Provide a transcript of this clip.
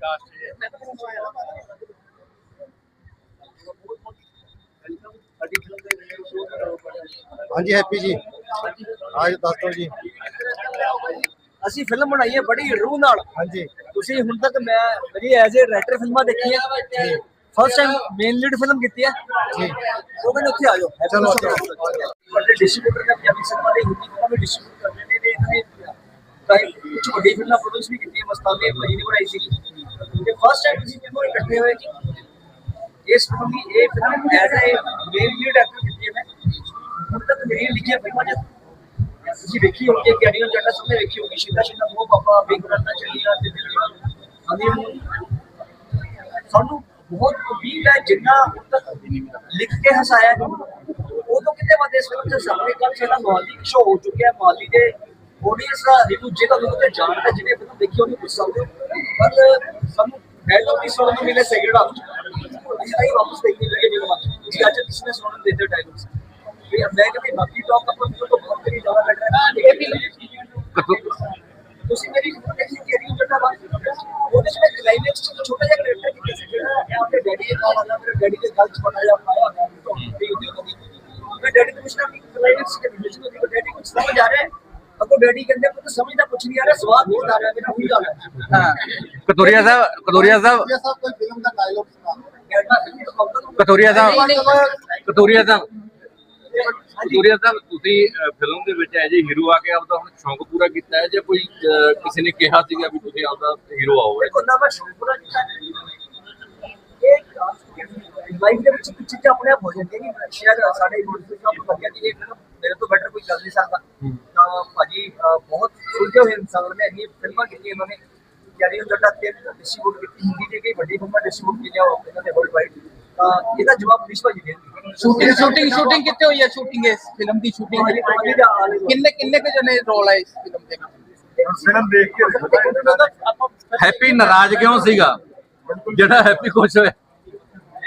Caste ਹੈ ਹਾਂਜੀ happy ਜੀ ਆਜ ਦੱਸ ਦਿਓ ਜੀ ਅਸੀਂ ਫਿਲਮ ਬਣਾਈ ਹੈ ਬੜੀ ਰੂਹ ਨਾਲ ਹਾਂਜੀ ਤੁਸੀਂ ਹੁਣ ਤੱਕ ਮੈਂ ਮੇਰੀ ਐਜ਼ ਅ ਰਾਈਟਰ ਫਿਲਮਾਂ ਦੇਖੀਆਂ first time main lead film ਕੀਤੀ ਹੈ ਜੀ ਉਹ ਕਹਿੰਦੇ ਉੱਥੇ ਆ ਜਾਓ ਚਲੋ, ਵੱਡੇ ਡਿਸਟ੍ਰੀਬਿਊਟਰ ਨੇ ਪੰਜਾਬੀ ਸਿਨੇਮਾ ਦੇ ਹਿੰਦੀ ਫਿਲਮਾਂ ਵੀ ਡਿਸਟ੍ਰੀਬਿਊਟ ਕਰਦੇ ਨੇ ਤੇ ਇਹਨਾਂ ਨੇ ਕਾਈ ਕੁਝ ਵੱਡੀ ਫਿਲਮਾਂ ਪ੍ਰੋਡਿਊਸ ਵੀ ਕੀਤੀ ਮਸਤਾਨੇ ਭਾਈ ਨੇ ਬਣਾਈ ਸੀ ਤੇ ਫਸਟ ਟਾਈਮ ਅਸੀਂ ਤਿੰਨੋਂ ਇਕੱਠੇ ਹੋਏ ਜੀ? ਇਸ ਫਿਲਮ ਦੀ ਇਹ film as a main lead actor ਕੀਤੀ ਹੈ ਮੈਂ। ਹੁਣ ਤੱਕ ਮੇਰੀ ਲਿਖੀਆਂ ਫਿਲਮਾਂ ਚ ਤੁਸੀਂ ਵੇਖੀ ਹੋਣੀ ਕਿ ਅੜੀਆਂ ਜੱਟਾ ਸਭ ਨੇ ਵੇਖੀ ਹੋਗੀ ਸ਼ਿੰਦਾ ਸ਼ਿੰਦਾ, ਮੋਹ ਪਾਪਾ, ਬਿਗ ਰੰਨਾ ਚੱਲੀਆਂ, ਤੇ ਦਿੱਲੀਆਂ ਹਨੀ ਸਾਨੂੰ ਬਹੁਤ ਉਮੀਦ ਹੈ ਜਿੰਨਾ ਹੁਣ ਤੱਕ ਲਿਖ ਕੇ ਹਸਾਇਆ ਹੈ ਉਹ ਤੋਂ ਕਿਤੇ ਵੱਧ ਇਸ ਫਿਲਮ ਚ ਸਾਹਮਣੇ ਕੱਲ ਜਿਹੜਾ ਮਾਲੀ ਸ਼ੋ ਹੋ ਚੁੱਕਿਆ ਹੈ, ਮਾਲੀ ਦੇ ਆਡੀਅנס ਦਾ ਰਿਵਿਊ ਜਿਹੜਾ ਲੋਕ ਤੇ ਜਾਣਦਾ ਜਿਹਨੇ ਫਿਲਮ ਦੇਖੀ ਉਹਨੂੰ ਪੁੱਛ ਸਕਦੇ ਹੋ। ਪਰ ਸਾਨੂੰ ਡਾਇਲੌਗ ਵੀ ਸੁਣਨ ਨੂੰ ਮਿਲੇ ਸੈਕਿੰਡ ਹਾਫ ਅਸੀਂ ਤਾਂ ਇਹ ਵਾਪਸ ਦੇਖਣੇ ਲੱਗੇ ਫਿਲਮ ਜੀ ਅੱਜ ਕਿਸ ਨੇ ਸੁਣਨ ਦਿੱਤੇ ਡਾਇਲੌਗਸ ਵੀ ਮੈਂ ਕਹਿੰਦੀ ਬਾਕੀ ਟਾਕ ਆਪਾਂ ਨੂੰ ਤੋਂ ਬਹੁਤ ਹੀ ਜ਼ਿਆਦਾ ਲੱਗ ਰਿਹਾ ਹੈ ਇਹ ਵੀ ਤੁਸੀਂ ਮੇਰੀ ਫਿਲਮ ਦੇਖੀ ਕਿਹੜੀ ਜੱਟਾ ਵਾ ਉਹਦੇ ਵਿੱਚ ਕਲਾਈਮੈਕਸ ਚ ਛੋਟਾ ਜਿਹਾ ਕੈਰੈਕਟਰ ਕੀਤਾ ਸੀ ਜਿਹੜਾ ਇਹ ਆਪਣੇ ਡੈਡੀ ਦੇ ਨਾਲ ਆਉਂਦਾ ਮੇਰੇ ਡੈਡੀ ਦੇ ਗਲ ਚ ਬਣਾਇਆ ਪਾਇਆ ਹੋਇਆ ਤੋਂ ਹੁੰਦੀ ਹੁੰਦੀ ਉਹਦੀ ਮੈਂ ਡੈਡੀ ਤੋਂ ਪੁੱਛਣਾ ਕਿ ਕਲਾਈਮੈਕਸ ਚ ਰਿਲੇਸ਼ਨ ਹੁੰਦੀ ਡੈਡੀ ਕੁਝ ਸਮਝ ਆ ਰਿਹਾ ਹੈ ਅਗੋ ਡੈਡੀ ਕਹਿੰਦੇ ਪੁੱਤ ਸਮਝਦਾ ਕੁਝ ਨਹੀਂ ਆ ਰਿਹਾ ਸਵਾਦ ਬਹੁਤ ਆ ਰਿਹਾ ਮੇਰਾ ਉਹੀ ਹਾਲ ਹੈ। ਹਾਂ। ਕਤੂਰੀਆ ਸਾਹਿਬ ਕਤੂਰੀਆ ਸਾਹਿਬ ਇਹ ਸਭ ਕੋਈ ਫਿਲਮ ਦਾ ਡਾਇਲੋਗ ਸੁਣਾ ਕਹਿਣਾ ਫਿਲਮ ਤੋਂ ਕਹੂੰਗਾ ਕਤੂਰੀਆ ਸਾਹਿਬ। ਕਤੂਰੀਆ ਸਾਹਿਬ ਕਤੂਰੀਆ ਸਾਹਿਬ ਤੁਸੀਂ ਫਿਲਮ ਦੇ ਵਿੱਚ ਐਜ ਹੀਰੋ ਆ ਕੇ ਆਪਦਾ ਹੁਣ ਸ਼ੌਂਕ ਪੂਰਾ ਕੀਤਾ ਹੈ ਜਾਂ ਕੋਈ ਕਿਸੇ ਨੇ ਕਿਹਾ ਸੀਗਾ ਵੀ ਤੁਸੀਂ ਆਪਦਾ ਹੀਰੋ ਆਓ ਦੇਖੋ ਨਾ ਮੈਂ ਸ਼ੁਕਰ ਇਹ ਲਾਈਫ ਦੇ ਵਿੱਚ ਕੁਝ ਚੀਜ਼ਾਂ ਆਪਣੇ ਆਪ ਹੋ ਜਾਂਦੀਆਂ ਨਹੀਂ ਸ਼ਾਇਦ ਸਾਡੇ ਮੁਲਕ ਵਿੱਚ ਆਪਾਂ ਲੱਗਿਆ ਕਿ ਇਹ ਮੇਰੇ ਤੋਂ ਬੈਟਰ ਕੋਈ ਕਰ ਨਹੀਂ ਸਕਦਾ। ਅਹ, ਬਹੁਤ ਸੁਲਝੇ ਹੋਏ ਇਨਸਾਨ ਨੇ ਇਹ ਫਿਲਮਾਂ ਕੀਤੀਆਂ ਇਹਨਾਂ ਨੇ। ਕੈਰੀ ਜੱਟਾ ਤੇ ਡਿਸਟ੍ਰੀਬਿਊਟ ਕੀਤੀ ਹਿੰਦੀ ਦੀ ਕਈ ਵੱਡੀ ਫਿਲਮਾਂ ਡਿਸਟ੍ਰੀਬਿਊਟ ਕੀਤੀਆਂ ਉਹ ਇਹਨਾਂ ਦੇ ਵਰਲਡ ਵਾਈਡ ਤਾਂ ਇਹਦਾ ਜਵਾਬ ਪੁਲਿਸ ਭਾਜੀ ਦੇਣਗੇ। ਸ਼ੂਟਿੰਗ ਸ਼ੂਟਿੰਗ ਸ਼ੂਟਿੰਗ ਕਿੱਥੇ ਹੋਈ ਹੈ ਸ਼ੂਟਿੰਗ ਇਸ ਫਿਲਮ ਦੀ ਸ਼ੂਟਿੰਗ ਕਿੰਨੇ ਕਿੰਨੇ ਕੁ ਜਣੇ ਰੋਲ ਹੈ ਇਸ ਫਿਲਮ ਦੇ ਵਿੱਚ ਫਿਲਮ ਦੇਖ ਕੇ ਹੈਪੀ ਨਾਰਾਜ਼ ਕਿਉਂ ਸੀਗਾ? ਜਿਹੜਾ ਹੈਪੀ ਖੁਸ਼ ਹੋਇਆ।